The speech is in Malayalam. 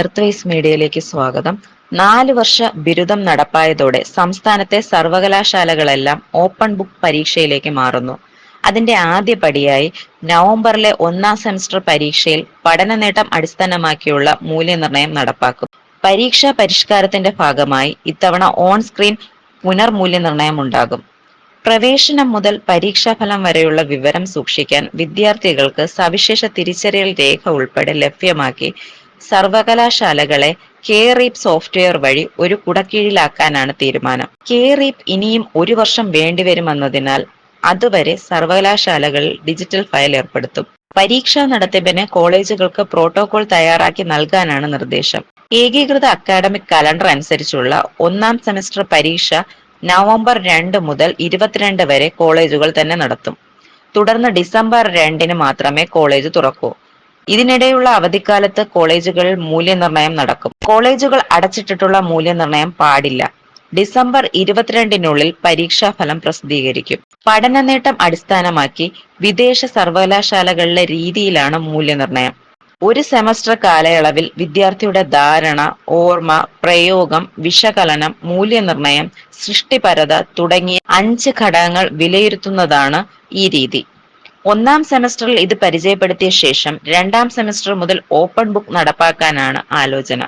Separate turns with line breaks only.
എർത്ത്വൈസ് മീഡിയയിലേക്ക് സ്വാഗതം. നാല് വർഷ ബിരുദം നടപ്പായതോടെ സംസ്ഥാനത്തെ സർവകലാശാലകളെല്ലാം ഓപ്പൺ ബുക്ക് പരീക്ഷയിലേക്ക് മാറുന്നു. അതിന്റെ ആദ്യ പടിയായി നവംബറിലെ ഒന്നാം സെമസ്റ്റർ പരീക്ഷയിൽ പഠന നേട്ടം അടിസ്ഥാനമാക്കിയുള്ള മൂല്യനിർണയം നടപ്പാക്കും. പരീക്ഷാ പരിഷ്കാരത്തിന്റെ ഭാഗമായി ഇത്തവണ ഓൺ സ്ക്രീൻ പുനർമൂല്യനിർണയം ഉണ്ടാകും. പ്രവേശനം മുതൽ പരീക്ഷാഫലം വരെയുള്ള വിവരം സൂക്ഷിക്കാൻ വിദ്യാർത്ഥികൾക്ക് സവിശേഷ തിരിച്ചറിയൽ രേഖ ഉൾപ്പെടെ ലഭ്യമാക്കി സർവകലാശാലകളെ കെ റീപ് സോഫ്റ്റ്വെയർ വഴി ഒരു കുടക്കീഴിലാക്കാനാണ് തീരുമാനം. കെ റീപ് ഇനിയും ഒരു വർഷം വേണ്ടിവരുമെന്നതിനാൽ അതുവരെ സർവകലാശാലകളിൽ ഡിജിറ്റൽ ഫയൽ ഏർപ്പെടുത്തും. പരീക്ഷാ നടത്തിപ്പിന് കോളേജുകൾക്ക് പ്രോട്ടോകോൾ തയ്യാറാക്കി നൽകാനാണ് നിർദ്ദേശം. ഏകീകൃത അക്കാഡമിക് കലണ്ടർ അനുസരിച്ചുള്ള ഒന്നാം സെമസ്റ്റർ പരീക്ഷ നവംബർ രണ്ട് മുതൽ ഇരുപത്തിരണ്ട് വരെ കോളേജുകൾ തന്നെ നടത്തും. തുടർന്ന് ഡിസംബർ രണ്ടിന് മാത്രമേ കോളേജ് തുറക്കൂ. ഇതിനിടെയുള്ള അവധിക്കാലത്ത് കോളേജുകളിൽ മൂല്യനിർണയം നടക്കും. കോളേജുകൾ അടച്ചിട്ടിട്ടുള്ള മൂല്യനിർണയം പാടില്ല. ഡിസംബർ ഇരുപത്തിരണ്ടിനുള്ളിൽ പരീക്ഷാഫലം പ്രസിദ്ധീകരിക്കും. പഠന നേട്ടം അടിസ്ഥാനമാക്കി വിദേശ സർവകലാശാലകളിലെ രീതിയിലാണ് മൂല്യനിർണയം. ഒരു സെമസ്റ്റർ കാലയളവിൽ വിദ്യാർത്ഥിയുടെ ധാരണ ഓർമ്മ പ്രയോഗം വിശകലനം മൂല്യനിർണയം സൃഷ്ടിപരത തുടങ്ങിയ അഞ്ച് ഘടകങ്ങൾ വിലയിരുത്തുന്നതാണ് ഈ രീതി. ഒന്നാം സെമസ്റ്ററിൽ ഇത് പരിചയപ്പെടുത്തിയ ശേഷം രണ്ടാം സെമസ്റ്റർ മുതൽ ഓപ്പൺ ബുക്ക് നടപ്പാക്കാനാണ് ആലോചന.